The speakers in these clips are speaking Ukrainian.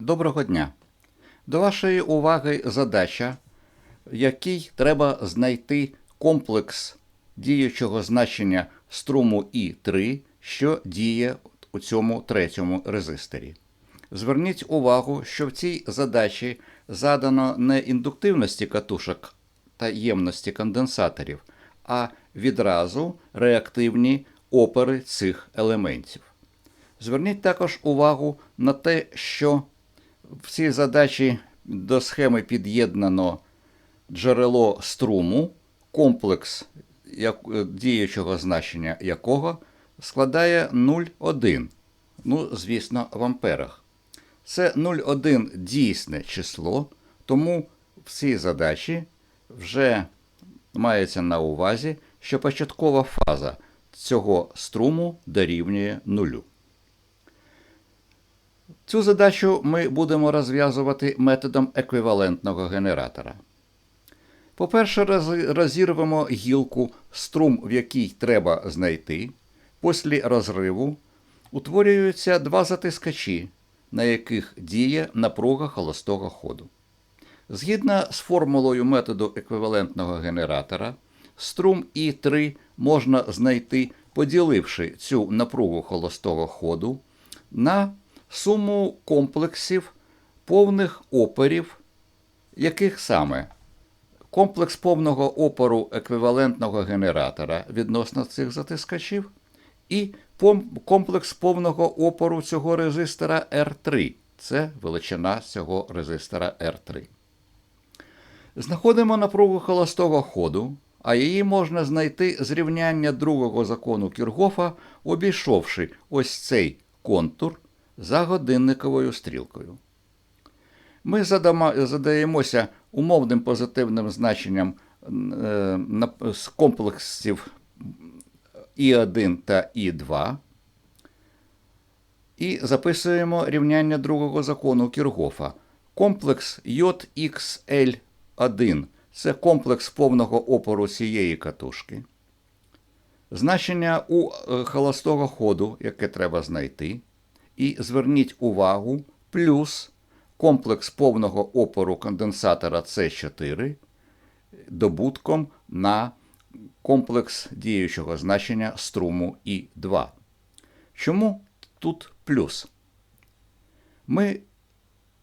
Доброго дня. До вашої уваги задача, в якій треба знайти комплекс діючого значення струму І3, що діє у цьому третьому резисторі. Зверніть увагу, що в цій задачі задано не індуктивності катушок та ємності конденсаторів, а відразу реактивні опери цих елементів. Зверніть також увагу на те, що в цій задачі до схеми під'єднано джерело струму, комплекс е, діючого значення якого складає 0,1. Ну, звісно, в амперах. Це 0,1 дійсне число, тому в цій задачі вже мається на увазі, що початкова фаза цього струму дорівнює нулю. Цю задачу ми будемо розв'язувати методом еквівалентного генератора. По-перше, розірвемо гілку, струм, в якій треба знайти. Після розриву утворюються два затискачі, на яких діє напруга холостого ходу. Згідно з формулою методу еквівалентного генератора, струм І3 можна знайти, поділивши цю напругу холостого ходу на суму комплексів повних оперів, яких саме комплекс повного опору еквівалентного генератора відносно цих затискачів, і комплекс повного опору цього резистора R3. Це величина цього резистора R3. Знаходимо напругу холостого ходу, а її можна знайти з рівняння другого закону Кіргофа, обійшовши ось цей контур за годинниковою стрілкою. Ми задаємося умовним позитивним значенням е, з комплексів І1 та І2 і записуємо рівняння другого закону Кіргофа. Комплекс JXL1 це комплекс повного опору цієї катушки. Значення у е, холостого ходу, яке треба знайти. І зверніть увагу, плюс комплекс повного опору конденсатора С4 добутком на комплекс діючого значення струму І2. Чому тут плюс? Ми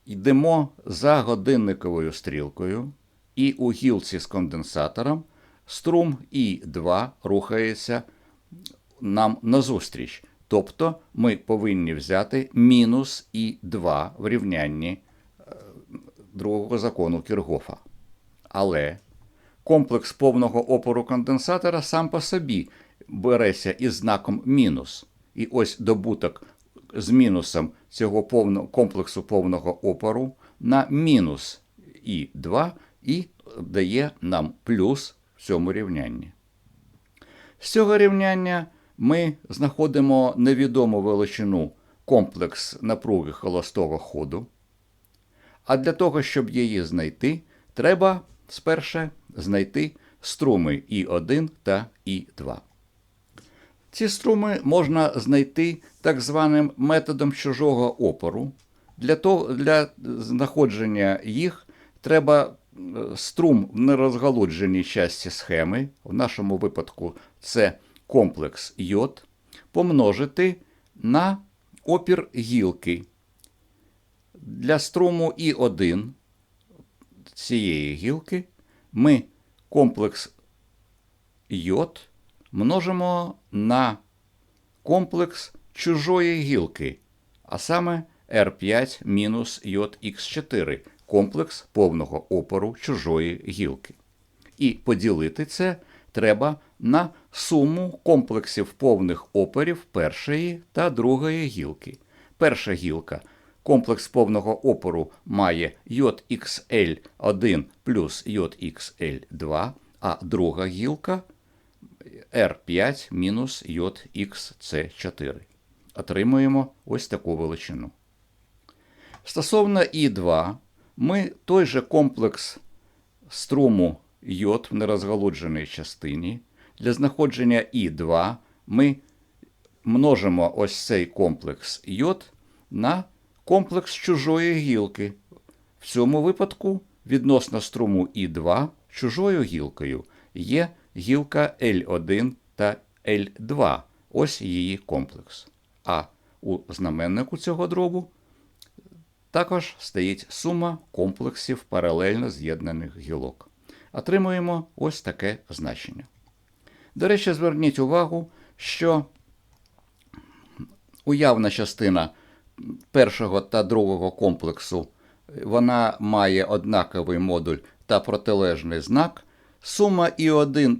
йдемо за годинниковою стрілкою, і у гілці з конденсатором струм І2 рухається нам назустріч. Тобто ми повинні взяти мінус І2 в рівнянні е, другого закону Кіргофа. Але комплекс повного опору конденсатора сам по собі береться із знаком мінус. І ось добуток з мінусом цього повного, комплексу повного опору на мінус І2 і дає нам плюс в цьому рівнянні. З цього рівняння ми знаходимо невідому величину комплекс напруги холостого ходу. А для того, щоб її знайти, треба спершу знайти струми І1 та І2. Ці струми можна знайти так званим методом чужого опору. Для, того, для знаходження їх треба е, струм в нерозгалудженій часті схеми, в нашому випадку це комплекс йод, помножити на опір гілки. Для струму І1 цієї гілки ми комплекс йод множимо на комплекс чужої гілки, а саме R5 мінус йод Х4, комплекс повного опору чужої гілки. І поділити це треба на суму комплексів повних опорів першої та другої гілки. Перша гілка комплекс повного опору має йод XL1 плюс йод XL2, а друга гілка R5 мінус йод XC4. Отримуємо ось таку величину. Стосовно І2, ми той же комплекс струму йод в нерозгалудженій частині. Для знаходження І2 ми множимо ось цей комплекс йод на комплекс чужої гілки. В цьому випадку відносно струму І2 чужою гілкою є гілка L1 та L2. Ось її комплекс. А у знаменнику цього дробу також стоїть сума комплексів паралельно з'єднаних гілок. Отримуємо ось таке значення. До речі, зверніть увагу, що уявна частина першого та другого комплексу вона має однаковий модуль та протилежний знак. Сума І1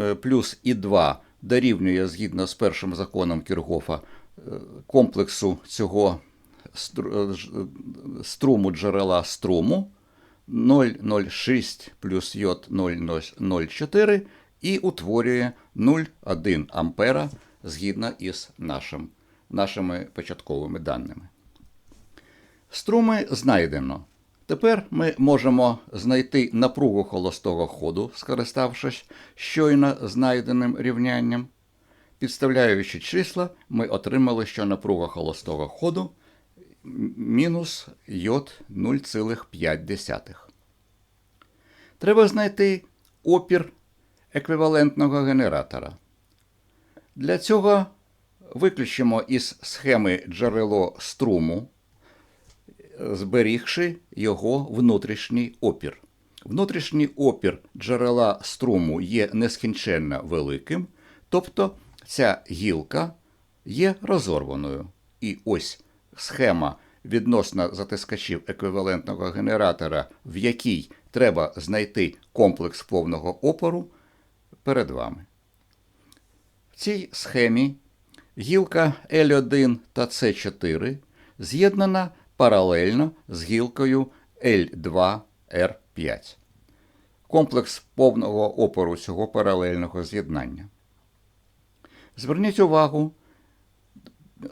е, плюс І2 дорівнює згідно з першим законом Кіргофа е, комплексу цього е, струму джерела струму 0,06 плюс йод 0,04 і утворює 0,1 ампера згідно із нашим, нашими початковими даними. Струми знайдено. Тепер ми можемо знайти напругу холостого ходу, скориставшись щойно знайденим рівнянням. Підставляючи числа, ми отримали, що напруга холостого ходу мінус йод 0,5. Треба знайти опір еквівалентного генератора. Для цього виключимо із схеми джерело струму, зберігши його внутрішній опір. Внутрішній опір джерела струму є нескінченно великим, тобто ця гілка є розорваною. І ось схема відносно затискачів еквівалентного генератора, в якій треба знайти комплекс повного опору, перед вами. В цій схемі гілка L1 та C4 з'єднана паралельно з гілкою L2R5. Комплекс повного опору цього паралельного з'єднання. Зверніть увагу, е,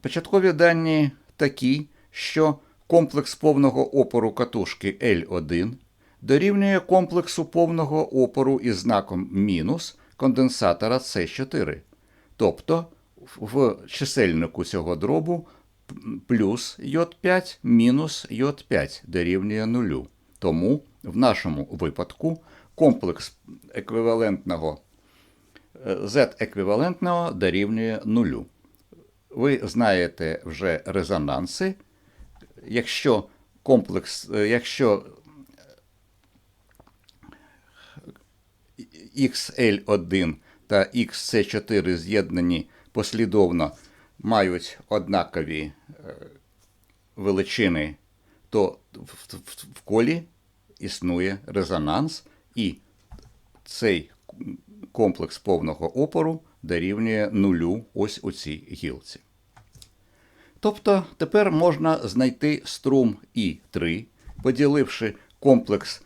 початкові дані такі, що комплекс повного опору катушки L1 дорівнює комплексу повного опору із знаком мінус конденсатора С4. Тобто в чисельнику цього дробу плюс йод 5 мінус йод 5 дорівнює нулю. Тому в нашому випадку комплекс еквівалентного е, Z-еквівалентного дорівнює нулю. Ви знаєте вже резонанси. Якщо комплекс, е, якщо XL1 та XC4 з'єднані послідовно мають однакові е, величини, то в, колі існує резонанс, і цей комплекс повного опору дорівнює нулю ось у цій гілці. Тобто тепер можна знайти струм І3, поділивши комплекс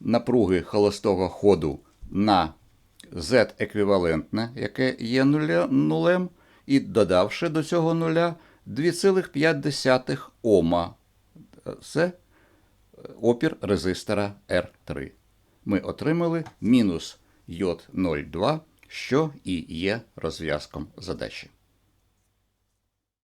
напруги холостого ходу на Z еквівалентне, яке є нулем, і додавши до цього нуля 2,5 Ома. Це опір резистора R3. Ми отримали мінус йод 0,2, що і є розв'язком задачі.